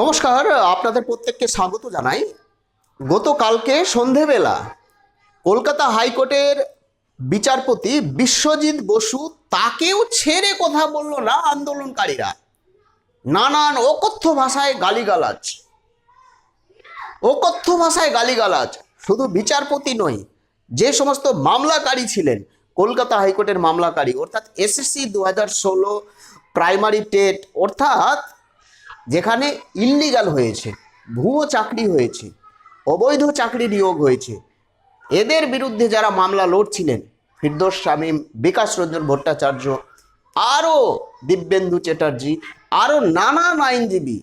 নমস্কার, আপনাদের প্রত্যেককে স্বাগত জানাই। গতকালকে সন্ধেবেলা কলকাতা হাইকোর্টের বিচারপতি বিশ্বজিৎ বসু তাকেও ছেড়ে কথা বলল না আন্দোলনকারীরা। নানান অকথ্য ভাষায় গালিগালাজ। অকথ্য ভাষায় গালিগালাজ। শুধু বিচারপতি নয় যে সমস্ত মামলাকারী ছিলেন, কলকাতা হাইকোর্টের মামলাকারী, অর্থাৎ এসএসসি দু হাজার ষোলো প্রাইমারি টেট, অর্থাৎ যেখানে ইল্লিগাল হয়েছে, ভুয়ো চাকরি হয়েছে, অবৈধ চাকরি নিয়োগ হয়েছে। এদের বিরুদ্ধে যারা মামলা লড়ছিলেন, ফিরদোস শামীম বিকাশ রঞ্জন ভট্টাচার্য, আরও দিব্যেন্দু চ্যাটার্জি, আরও নানান আইনজীবী,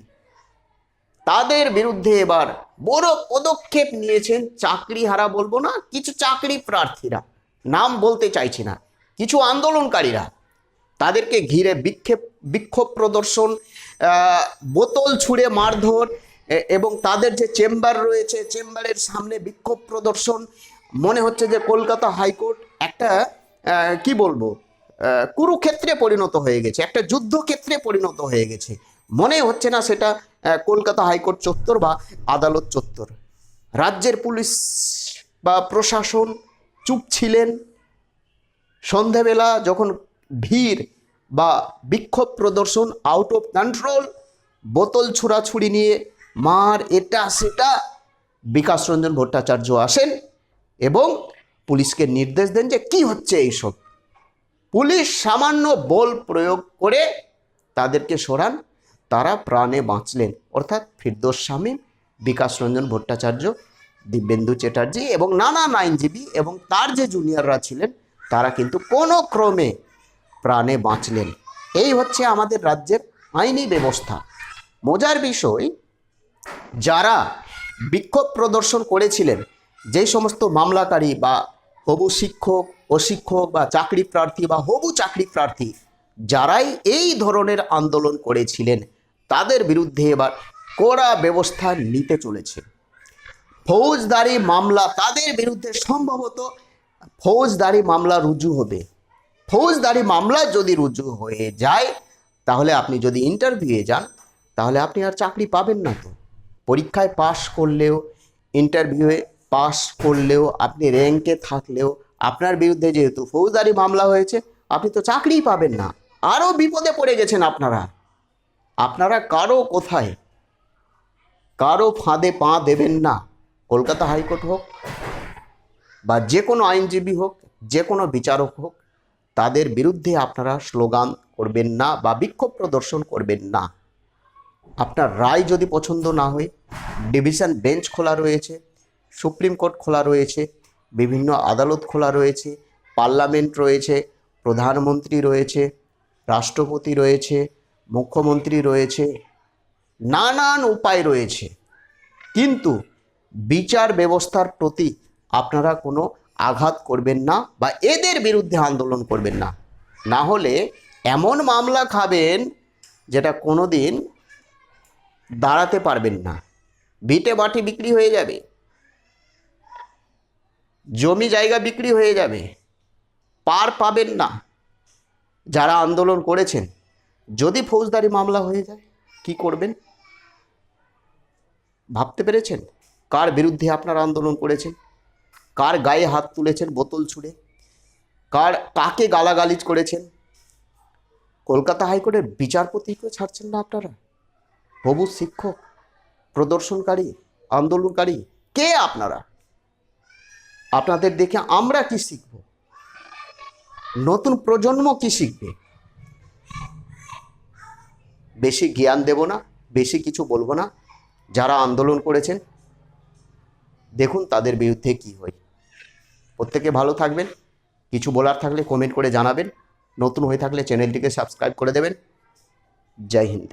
তাদের বিরুদ্ধে এবার বড় পদক্ষেপ নিয়েছেন চাকরি হারা বলব না, কিছু চাকরি প্রার্থীরা। নাম বলতে চাইছি না, কিছু আন্দোলনকারীরা, তাদেরকে ঘিরে বিক্ষেপ বিক্ষোভ প্রদর্শন বোতল ছুঁড়ে মারধর এবং তাদের যে চেম্বার রয়েছে, চেম্বারের সামনে বিক্ষোভ প্রদর্শন, মনে হচ্ছে যে কলকাতা হাইকোর্ট একটা কি বলব কুরুক্ষেত্রে পরিণত হয়ে গেছে, একটা যুদ্ধক্ষেত্রে পরিণত হয়ে গেছে। মনে হচ্ছে না সেটা কলকাতা হাইকোর্ট চত্বর বা আদালত চত্বর। রাজ্যের পুলিশ বা প্রশাসন চুপ ছিলেন। সন্ধেবেলা যখন ভিড় বা বিক্ষোভ প্রদর্শন আউট অফ কন্ট্রোল বোতল ছুড়াছুড়ি নিয়ে মার এটা সেটা বিকাশ রঞ্জন ভট্টাচার্য আসেন এবং পুলিশকে নির্দেশ দেন যে কি হচ্ছে এইসব। পুলিশ সামান্য বল প্রয়োগ করে তাদেরকে সরান, তারা প্রাণে বাঁচলেন। অর্থাৎ ফিরদোস শামীম, বিকাশ রঞ্জন ভট্টাচার্য, দিব্যেন্দু চ্যাটার্জি এবং নানান আইনজীবী এবং তার যে জুনিয়ররা ছিলেন, তারা কিন্তু কোনো ক্রমে প্রাণে বাঁচলেন। এই হচ্ছে আমাদের রাজ্যের আইনি ব্যবস্থা। মজার বিষয়, যারা বিক্ষোভ প্রদর্শন করেছিলেন যেই সমস্ত মামলাকারী বা হবু শিক্ষক, অশিক্ষক বা চাকরি প্রার্থী বা হবু চাকরি প্রার্থী, যারাই এই ধরনের আন্দোলন করেছিলেন, তাদের বিরুদ্ধে এবার কড়া ব্যবস্থা নিতে চলেছে। ফৌজদারি মামলা তাদের বিরুদ্ধে সম্ভবত ফৌজদারি মামলা রুজু হবে। ফৌজদারি মামলা যদি রুজু হয়ে যায়, তাহলে আপনি যদি ইন্টারভিউয়ে যান, তাহলে আপনি আর চাকরি পাবেন না তো। পরীক্ষায় পাশ করলেও ইন্টারভিউয়ে পাশ করলেও, আপনি র্যাঙ্কে থাকলেও, আপনার বিরুদ্ধে যেহেতু ফৌজদারি মামলা হয়েছে, আপনি তো চাকরিই পাবেন না। আরও বিপদে পড়ে গেছেন আপনারা। আপনারা কারও কোথায়? কারও ফাঁদে পা দেবেন না। কলকাতা হাইকোর্ট হোক, বা যে কোনো আইনজীবী হোক, যে কোনো বিচারক হোক তাদের বিরুদ্ধে আপনারা স্লোগান করবেন না বা বিক্ষোভ প্রদর্শন করবেন না। আপনার রায় যদি পছন্দ না হয়, ডিভিশন বেঞ্চ খোলা রয়েছে, সুপ্রিম কোর্ট খোলা রয়েছে, বিভিন্ন আদালত খোলা রয়েছে, পার্লামেন্ট রয়েছে, প্রধানমন্ত্রী রয়েছে, রাষ্ট্রপতি রয়েছে, মুখ্যমন্ত্রী রয়েছে, নানান উপায় রয়েছে। কিন্তু বিচার ব্যবস্থার প্রতি আপনারা কোনো আঘাত করবেন না বা এদের বিরুদ্ধে আন্দোলন করবেন না। না হলে এমন মামলা খাবেন যেটা কোনো দিন দাঁড়াতে পারবেন না। ভিটে মাটি বিক্রি হয়ে যাবে। জমি জায়গা বিক্রি হয়ে যাবে। পার পাবেন না। যারা আন্দোলন করেছেন, যদি ফৌজদারি মামলা হয়ে যায়, কি করবেন? ভাবতে পেরেছেন? কার বিরুদ্ধে আপনারা আন্দোলন করেছেন? কার গায়ে হাত তুলেছেন বোতল ছুঁড়ে? কার কাকে গালাগালিজ করেছেন? কলকাতা হাইকোর্টের বিচারপতিকেও ছাড়ছেন না আপনারা? হবু শিক্ষক, প্রদর্শনকারী, আন্দোলনকারী, কে আপনারা? আপনাদের দেখে আমরা কি শিখব? নতুন প্রজন্ম কি শিখবে? বেশি জ্ঞান দেব না, বেশি কিছু বলব না। যারা আন্দোলন করেছেন, দেখুন তাদের বিরুদ্ধে কি হয় প্রত্যেকে ভালো থাকবেন। কিছু বলার থাকলে কমেন্ট করে জানাবেন। নতুন হয়ে থাকলে চ্যানেলটিকে সাবস্ক্রাইব করে দেবেন। জয় হিন্দ।